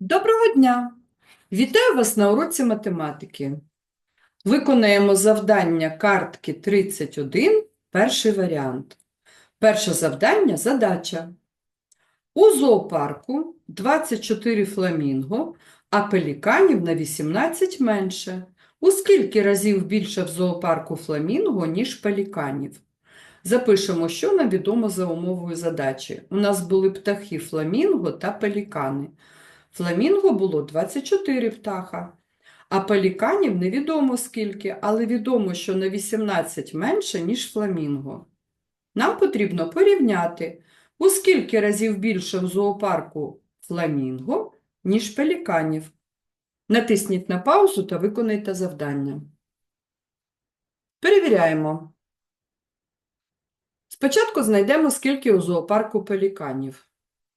Доброго дня! Вітаю вас на уроці математики. Виконаємо завдання картки 31, перший варіант. Перше завдання – задача. У зоопарку 24 фламінго, а пеліканів на 18 менше. У скільки разів більше в зоопарку фламінго, ніж пеліканів? Запишемо, що нам відомо за умовою задачі. У нас були птахи фламінго та пелікани. Фламінго було 24 птаха, а пеліканів невідомо скільки, але відомо, що на 18 менше, ніж фламінго. Нам потрібно порівняти, у скільки разів більше в зоопарку фламінго, ніж пеліканів. Натисніть на паузу та виконайте завдання. Перевіряємо. Спочатку знайдемо, скільки у зоопарку пеліканів.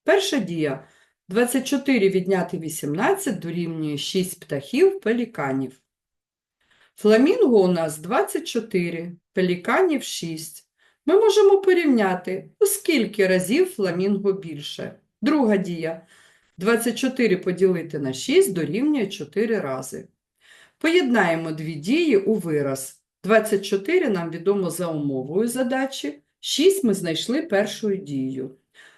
Перша дія – 24 відняти 18 дорівнює 6 птахів пеліканів. Фламінго у нас 24, пеліканів 6. Ми можемо порівняти, у скільки разів фламінго більше. Друга дія. 24 поділити на 6 дорівнює 4 рази. Поєднаємо дві дії у вираз. 24 нам відомо за умовою задачі, 6 ми знайшли першою дією.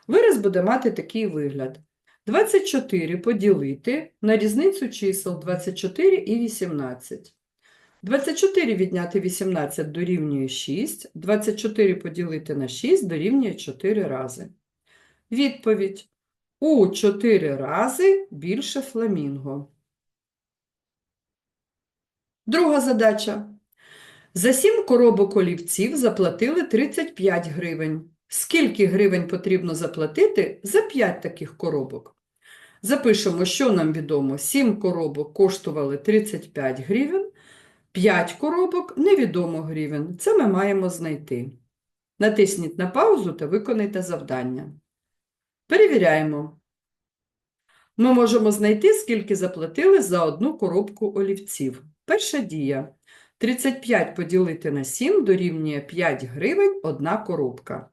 Вираз буде мати такий вигляд. 24 поділити на різницю чисел 24 і 18. 24 відняти 18 дорівнює 6, 24 поділити на 6 дорівнює 4 рази. Відповідь. У 4 рази більше фламінго. Друга задача. За 7 коробок олівців заплатили 35 гривень. Скільки гривень потрібно заплатити за 5 таких коробок? Запишемо, що нам відомо. 7 коробок коштували 35 гривень, 5 коробок невідомо гривень. Це ми маємо знайти. Натисніть на паузу та виконайте завдання. Перевіряємо. Ми можемо знайти, скільки заплатили за одну коробку олівців. Перша дія. 35 поділити на 7 дорівнює 5 гривень одна коробка.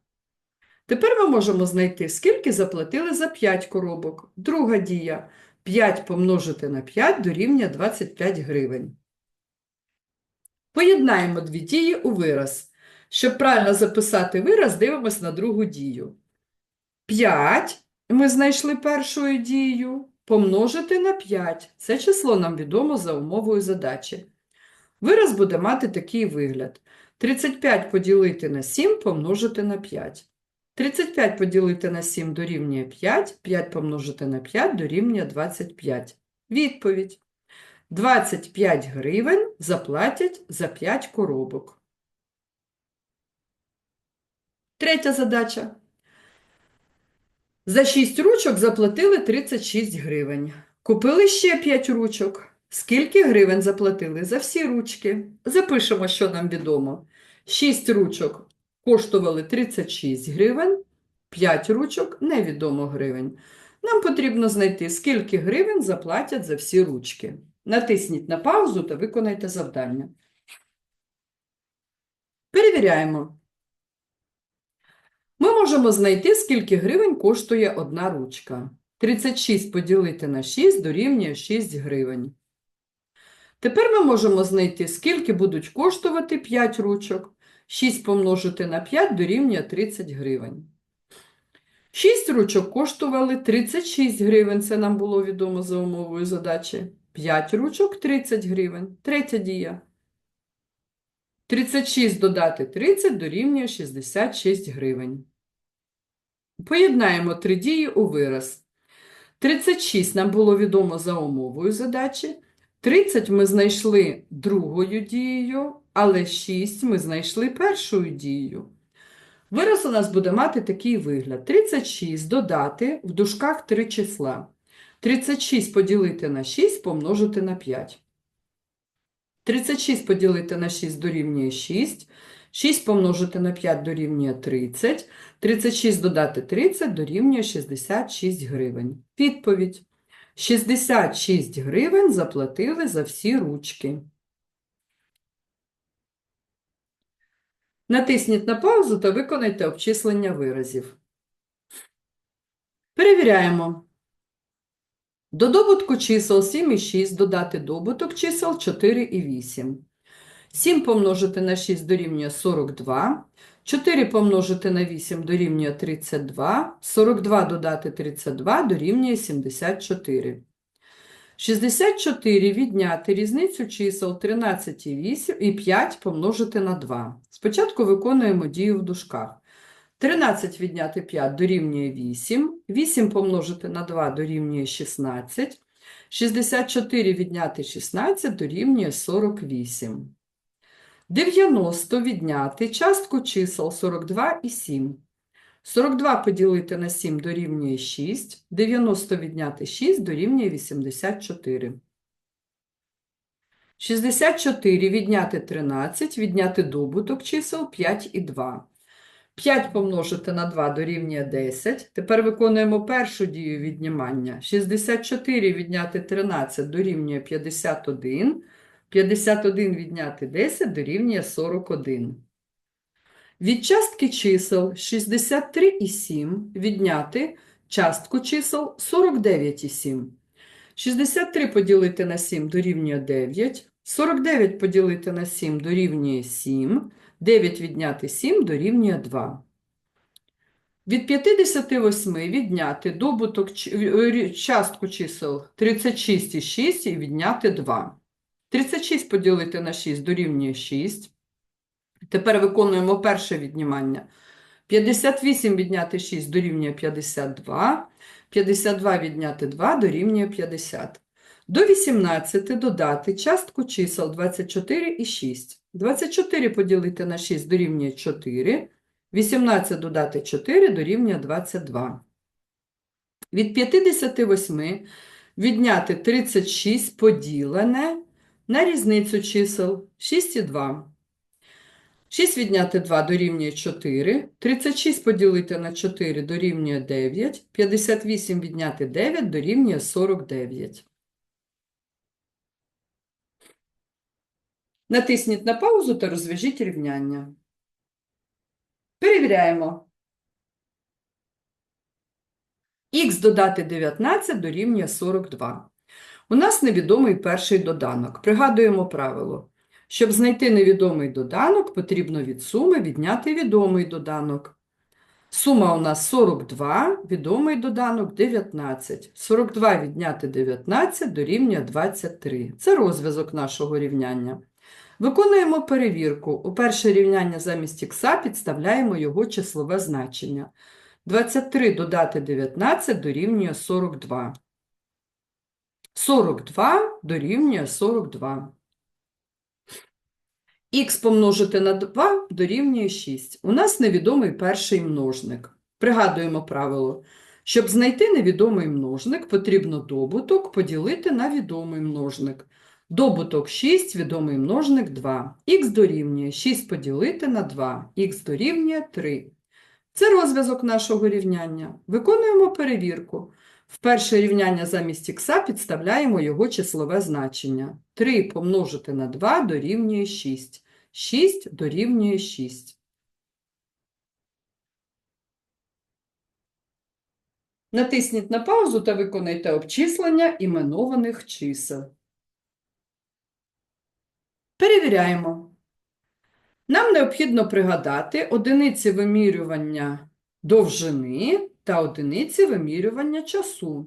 Тепер ми можемо знайти, скільки заплатили за 5 коробок. Друга дія. 5 помножити на 5 дорівнює 25 гривень. Поєднаємо дві дії у вираз. Щоб правильно записати вираз, дивимось на другу дію. 5 ми знайшли першою дією. Помножити на 5. Це число нам відомо за умовою задачі. Вираз буде мати такий вигляд. 35 поділити на 7 помножити на 5. 35 поділити на 7 дорівнює 5, 5 помножити на 5 дорівнює 25. Відповідь. 25 гривень заплатять за 5 коробок. Третя задача. За 6 ручок заплатили 36 гривень. Купили ще 5 ручок. Скільки гривень заплатили за всі ручки? Запишемо, що нам відомо. 6 ручок коштували 36 гривень, 5 ручок невідомо гривень. Нам потрібно знайти, скільки гривень заплатять за всі ручки. Натисніть на паузу та виконайте завдання. Перевіряємо. Ми можемо знайти, скільки гривень коштує одна ручка. 36 поділити на 6 дорівнює 6 гривень. Тепер ми можемо знайти, скільки будуть коштувати 5 ручок. 6 помножити на 5 дорівнює 30 гривень. 6 ручок коштували 36 гривень, це нам було відомо за умовою задачі. 5 ручок 30 гривень. Третя дія. 36 додати 30 дорівнює 66 гривень. Поєднаємо три дії у вираз. 36 нам було відомо за умовою задачі. 30 ми знайшли другою дією, але 6 ми знайшли першою дією. Вираз у нас буде мати такий вигляд. 36 додати в дужках три числа. 36 поділити на 6 помножити на 5. 36 поділити на 6 дорівнює 6. 6 помножити на 5 дорівнює 30. 36 додати 30 дорівнює 66 гривень. Відповідь. 66 гривень заплатили за всі ручки. Натисніть на паузу та виконайте обчислення виразів. Перевіряємо. До добутку чисел 7 і 6 додати добуток чисел 4 і 8. 7 помножити на 6 дорівнює 42. 4 помножити на 8 дорівнює 32. 42 додати 32 дорівнює 74. 64 відняти різницю чисел 13 і 8 і 5 помножити на 2. Спочатку виконуємо дію в дужках. 13 відняти 5 дорівнює 8, 8 помножити на 2 дорівнює 16, 64 відняти 16 дорівнює 48. 90 відняти частку чисел 42 і 7. 42 поділити на 7 дорівнює 6, 90 відняти 6 дорівнює 84. 64 відняти 13, відняти добуток чисел 5 і 2. 5 помножити на 2 дорівнює 10. Тепер виконуємо першу дію віднімання. 64 відняти 13 дорівнює 51. 51 відняти 10 дорівнює 41. Від частки чисел 63 і 7 відняти частку чисел 49 і 7. 63 поділити на 7 дорівнює 9. 49 поділити на 7 дорівнює 7. 9 відняти 7 дорівнює 2. Від 58 відняти добуток е, частку чисел 36 і 6 і відняти 2. 36 поділити на 6 дорівнює 6. Тепер виконуємо перше віднімання. 58 відняти 6 дорівнює 52. 52 відняти 2 дорівнює 50. До 18 додати частку чисел 24 і 6. 24 поділити на 6 дорівнює 4. 18 додати 4 дорівнює 22. Від 58 відняти 36 поділене на різницю чисел 6 і 2. 6 відняти 2 дорівнює 4, 36 поділити на 4 дорівнює 9, 58 відняти 9 дорівнює 49. Натисніть на паузу та розв'яжіть рівняння. Перевіряємо. Х додати 19 дорівнює 42. У нас невідомий перший доданок. Пригадуємо правило. Щоб знайти невідомий доданок, потрібно від суми відняти відомий доданок. Сума у нас 42, відомий доданок 19. 42 відняти 19 дорівнює 23. Це розв'язок нашого рівняння. Виконуємо перевірку. У перше рівняння замість х підставляємо його числове значення. 23 додати 19 дорівнює 42. 42 дорівнює 42. Х помножити на 2 дорівнює 6. У нас невідомий перший множник. Пригадуємо правило. Щоб знайти невідомий множник, потрібно добуток поділити на відомий множник. Добуток 6, відомий множник 2. Х дорівнює 6 поділити на 2. Х дорівнює 3. Це розв'язок нашого рівняння. Виконуємо перевірку. В перше рівняння замість х підставляємо його числове значення. 3 помножити на 2 дорівнює 6. 6 дорівнює 6. Натисніть на паузу та виконайте обчислення іменованих чисел. Перевіряємо. Нам необхідно пригадати одиниці вимірювання довжини та одиниці вимірювання часу.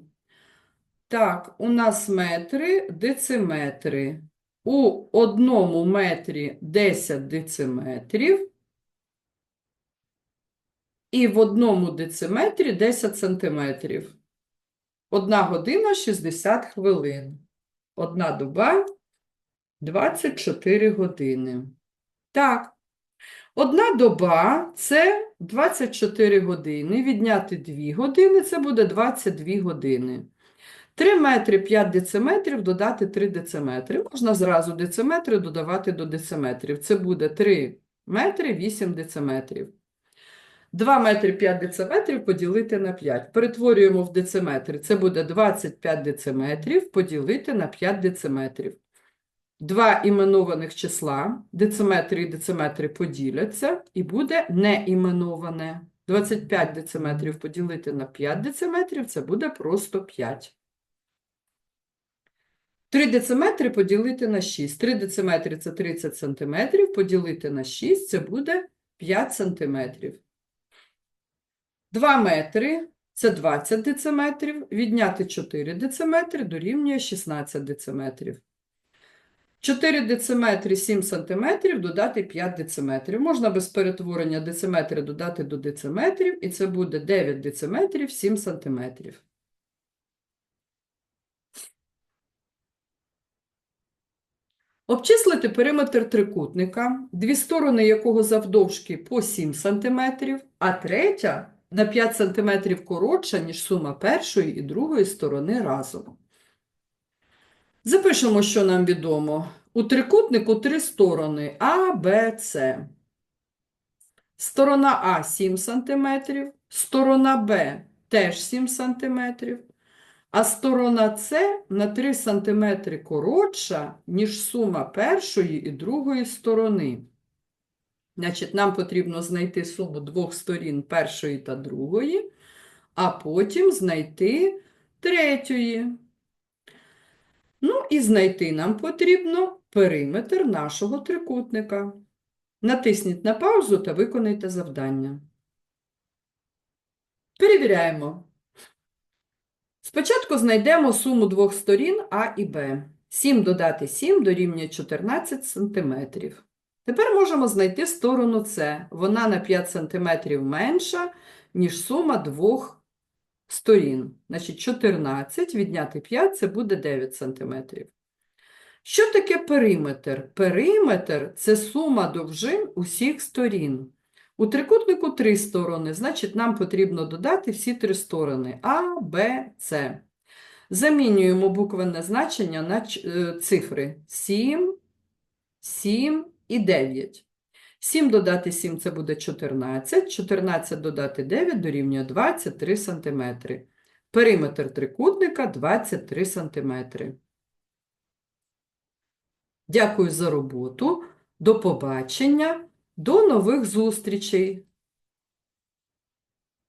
Так, у нас метри, дециметри. У одному метрі 10 дециметрів і в одному дециметрі 10 сантиметрів. Одна година 60 хвилин. Одна доба 24 години. Так, одна доба це 24 години. Відняти 2 години це буде 22 години. 3 метри 5 дециметрів додати 3 дециметри. Можна зразу дециметри додавати до дециметрів. Це буде 3 метри 8 дециметрів. 2 метри 5 дециметрів поділити на 5. Перетворюємо в дециметри. Це буде 25 дециметрів поділити на 5 дециметрів. Два іменованих числа, дециметри і дециметри поділяться, і буде неіменоване. 25 дециметрів поділити на 5 дециметрів – це буде просто 5. 3 дециметри поділити на 6. 3 дециметри – це 30 сантиметрів, поділити на 6 – це буде 5 сантиметрів. 2 метри – це 20 дециметрів, відняти 4 дециметри дорівнює 16 дециметрів. 4 дециметри – 7 сантиметрів, додати 5 дециметрів. Можна без перетворення дециметри додати до дециметрів, і це буде 9 дециметрів – 7 сантиметрів. Обчислити периметр трикутника, дві сторони якого завдовжки по 7 см, а третя на 5 см коротша, ніж сума першої і другої сторони разом. Запишемо, що нам відомо. У трикутнику три сторони А, Б, С. Сторона А 7 см, сторона Б теж 7 см, а сторона С на 3 см коротша, ніж сума першої і другої сторони. Значить, нам потрібно знайти суму двох сторін першої та другої, а потім знайти третьої. Ну і знайти нам потрібно периметр нашого трикутника. Натисніть на паузу та виконайте завдання. Перевіряємо. Спочатку знайдемо суму двох сторін А і Б. 7 додати 7 дорівнює 14 см. Тепер можемо знайти сторону С. Вона на 5 см менша, ніж сума двох сторін. Значить, 14 відняти 5 – це буде 9 см. Що таке периметр? Периметр – це сума довжин усіх сторін. У трикутнику три сторони, значить, нам потрібно додати всі три сторони А, Б, С. Замінюємо буквенне значення на е, цифри 7, 7 і 9. 7 додати 7 – це буде 14, 14 додати 9 дорівнює 23 см. Периметр трикутника 23 см. Дякую за роботу. До побачення. До нових зустрічей!